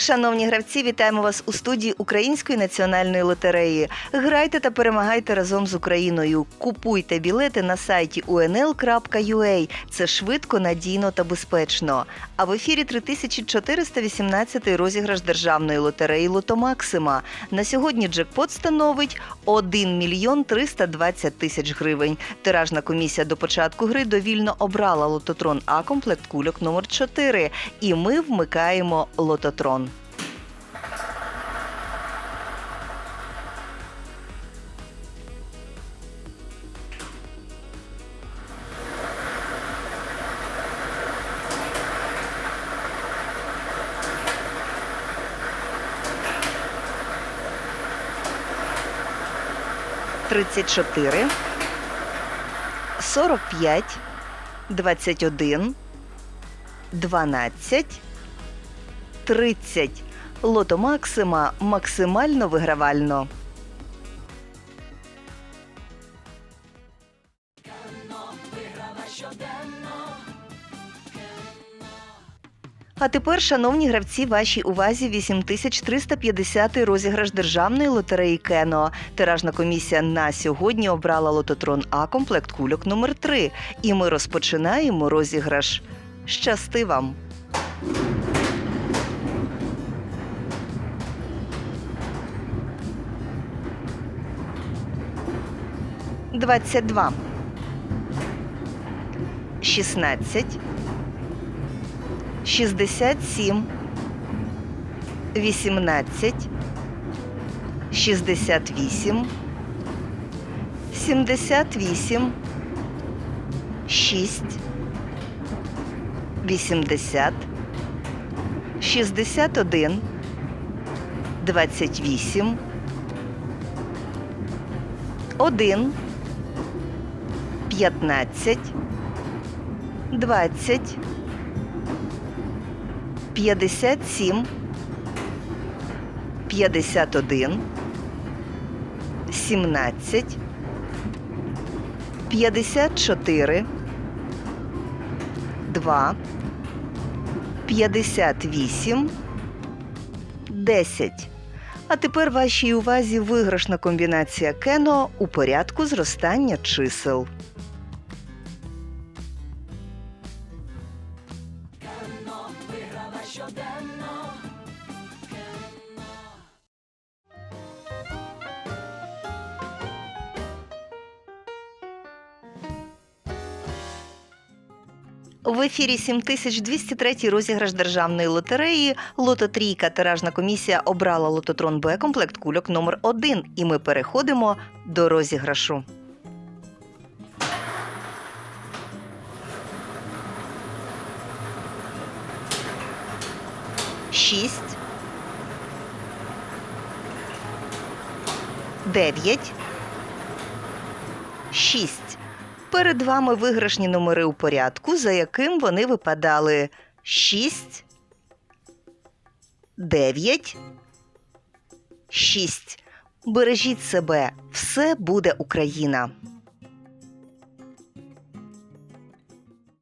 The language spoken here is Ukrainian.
Шановні гравці, вітаємо вас у студії Української національної лотереї. Грайте та перемагайте разом з Україною. Купуйте білети на сайті unl.ua. Це швидко, надійно та безпечно. А в ефірі 3418 розіграш державної лотереї Лото Максима. На сьогодні джекпот становить 1 мільйон 320 тисяч гривень. Тиражна комісія до початку гри довільно обрала лототрон А комплект кульок номер 4 І ми вмикаємо лототрон. Тридцять чотири, сорок п'ять, двадцять один, дванадцять, тридцять. Лото Максима максимально вигравально. А тепер, шановні гравці, вашій увазі 8350 розіграш державної лотереї Кено. Тиражна комісія на сьогодні обрала лототрон А комплект кульок номер 3 І ми розпочинаємо розіграш. Щасти вам! Двадцять два. Шістнадцять. 67, 18, 68, 78, 6, 80, 61, 28, 1, 15, 20, 57, 51, 17, 54, 2, 58, 10. А тепер вашій увазі виграшна комбінація кено у порядку зростання чисел. В ефірі 7203 розіграш державної лотереї. Лототрійка тиражна комісія обрала лототрон Б комплект кульок номер 1 І ми переходимо до розіграшу. Шість. Дев'ять. Шість. Перед вами виграшні номери у порядку, за яким вони випадали 6, 9, 6. Бережіть себе, все буде Україна.